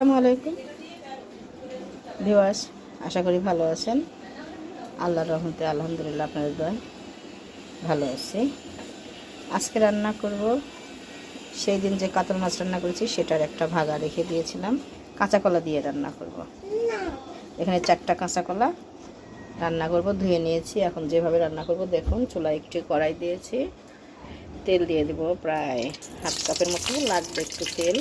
আসসালামু আলাইকুম। ভিওয়ার্স আশা করি ভালো আছেন। আল্লাহর রহমতে আলহামদুলিল্লাহ আপনাদের দয় ভালো আছি। আজকে রান্না করব, সেই দিন যে কাতল মাছ রান্না করেছি, সেটার একটা ভাগা রেখে দিয়েছিলাম। কাঁচা কলা দিয়ে রান্না করব। এখানে চারটা কাঁচা কলা রান্না করব, ধুয়ে নিয়েছি। এখন যেভাবে রান্না করব, দেখুন চুলা একটু কড়াই দিয়েছি। তেল দিয়ে দেবো প্রায় হাফ কাপের মতো, লাগবে একটু তেল।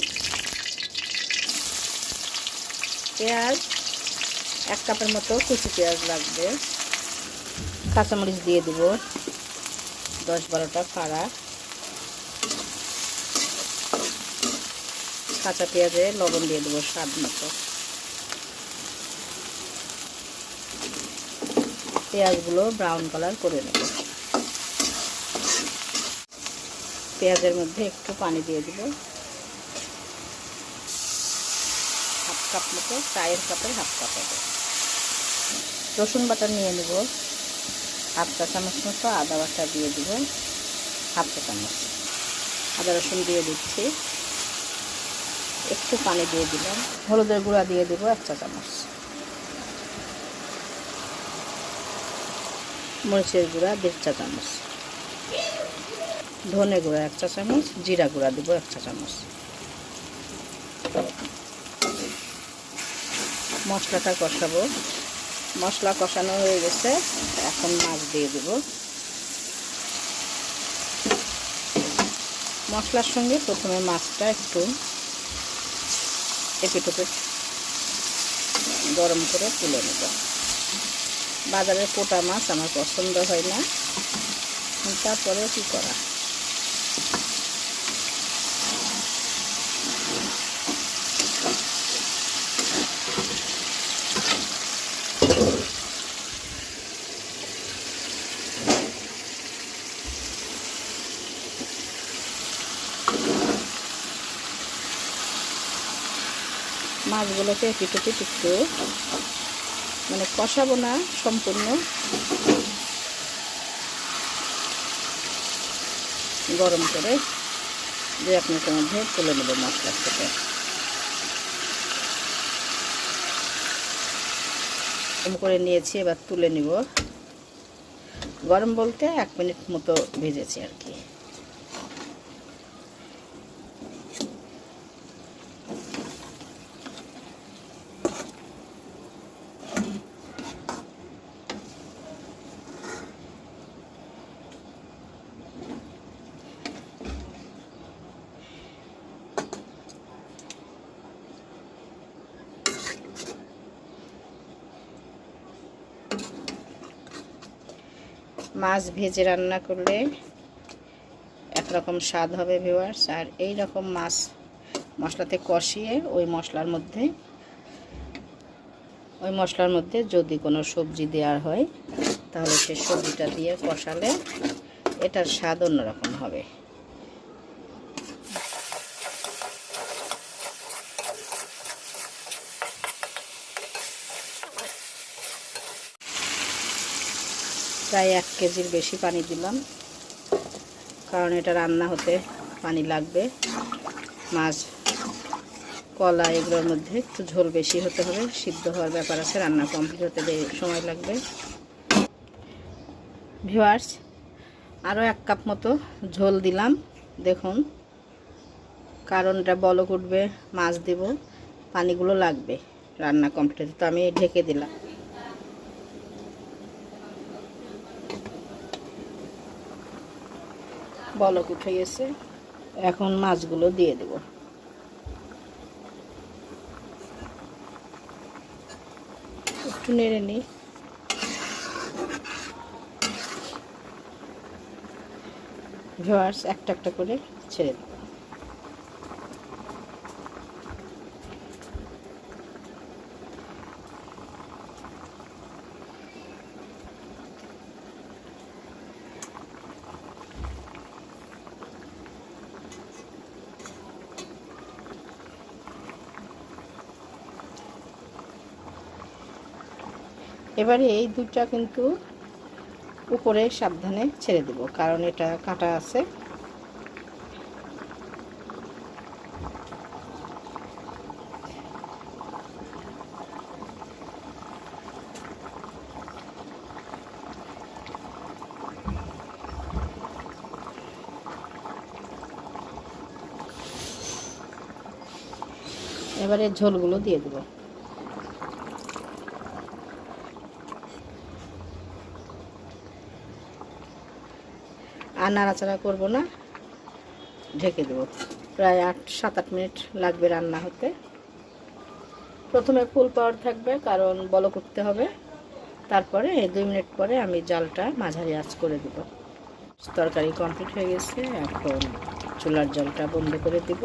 পেঁয়াজ, এক কাপের মতো কুচি পেঁয়াজ লাগবে। কাঁচামরিচ দিয়ে দিব, দশ বারোটা কাড়া কাঁচা পেঁয়াজে লবণ দিয়ে দেবো স্বাদ মতো। পেঁয়াজগুলো ব্রাউন কালার করে নেব। পেঁয়াজের মধ্যে একটু পানি দিয়ে দিব হাফ কাপ মতো, চায়ের কাপের হাফ কাপ হবে। রসুন বাটা নিয়ে নেব। হাফ চা চামচ মতো আদা বাটা দিয়ে দিব। হাফ চা চামচ। আদা রসুন দিয়ে দিচ্ছি। একটু পানি দিয়ে দিলাম। হলুদের গুঁড়া দিয়ে দেবো এক চা চামচ। মরিচের গুঁড়া দেড় চা চামচ। ধনে গুঁড়া এক চা চামচ। জিরা গুঁড়া দেবো এক চা চামচ। মশলাটা কষাবো। মশলা কষানো হয়ে গেছে, এখন মাছ দিয়ে দেব। মশলার সঙ্গে প্রথমে মাছটা একটু এপিটোপে গরম করে তুলে নেব। বাজারের পোটা মাছ আমার পছন্দ হয় না। তারপরে কী করা? মাছগুলোকে পিটুপি একটু মানে কষাবো না সম্পূর্ণ। গরম করে দু এক মিনিটের মধ্যে তুলে নেব মশলা থেকে গরম করে নিয়েছি, এবার তুলে নিব। গরম বলতে এক মিনিট মতো ভেজেছি আর কি। মাছ ভেজে রান্না করলে একরকম স্বাদ হবে ভিওয়ার্স আর এই রকম মাছ মশলাতে কষিয়ে ওই মশলার মধ্যে, ওই মশলার মধ্যে যদি কোনো সবজি দেওয়ার হয়, তাহলে সে সবজিটা দিয়ে কষালে এটার স্বাদ অন্যরকম হবে। প্রায় এক কেজির বেশি পানি দিলাম, কারণ এটা রান্না হতে পানি লাগবে। মাছ, কলা, এগুলোর মধ্যে একটু ঝোল বেশি হতে হবে, সিদ্ধ হওয়ার ব্যাপার আছে, রান্না কমপ্লিট হতে সময় লাগবে। ভিওয়ার্স আরও এক কাপ মতো ঝোল দিলাম, দেখুন কারণ এটা বলক উঠবে, মাছ দেব, পানিগুলো লাগবে রান্না কমপ্লিট তো আমি ঢেকে দিলাম। বলক উঠে গেছে। এখন মাছগুলো দিয়ে দেব। একটু নেড়ে নিই। ভিওয়ার্স একটা একটা করে ছেড়ে দেব এবারে এই দুধটা কিন্তু উপরে সাবধানে ছেড়ে দেব, কারণ এটা কাটা আছে। এবারে ঝোলগুলো দিয়ে দেবো। আর নাড়াচাড়া করব না। ঢেকে দেবো। প্রায় আট, সাত, আট মিনিট লাগবে রান্না হতে। প্রথমে ফুল পাওয়ার থাকবে, কারণ বল করতে হবে। তারপরে এই দুই মিনিট পরে আমি জালটা মাঝারি আঁচ করে দেব। তরকারি কমপ্লিট হয়ে গেছে, এখন চুলার জলটা বন্ধ করে দিব।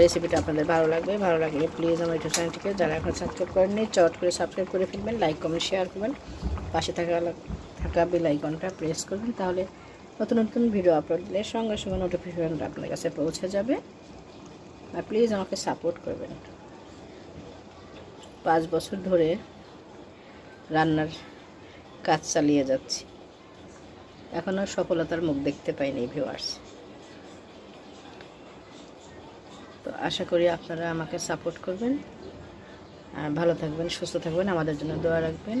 রেসিপিটা আপনাদের ভালো লাগবে, ভালো লাগলে প্লিজ আমার ইউটিউব চ্যানেলটিকে যারা এখন সাবস্ক্রাইব করেননি, চট করে সাবস্ক্রাইব করে ফেলবেন, লাইক, কমেন্ট, শেয়ার করবেন। পাশে থাকা থাকা বেল আইকনটা প্রেস করবেন, তাহলে নতুন নতুন ভিডিও আপলোড দিলে সঙ্গে সঙ্গে নোটিফিকেশনটা আপনার কাছে পৌঁছে যাবে। আর প্লিজ আমাকে সাপোর্ট করবেন। পাঁচ বছর ধরে রান্নার কাজ চালিয়ে যাচ্ছি। এখনও সফলতার মুখ দেখতে পাইনি ভিউয়ার্স তো আশা করি আপনারা আমাকে সাপোর্ট করবেন। আর ভালো থাকবেন, সুস্থ থাকবেন, আমাদের জন্য দোয়া রাখবেন।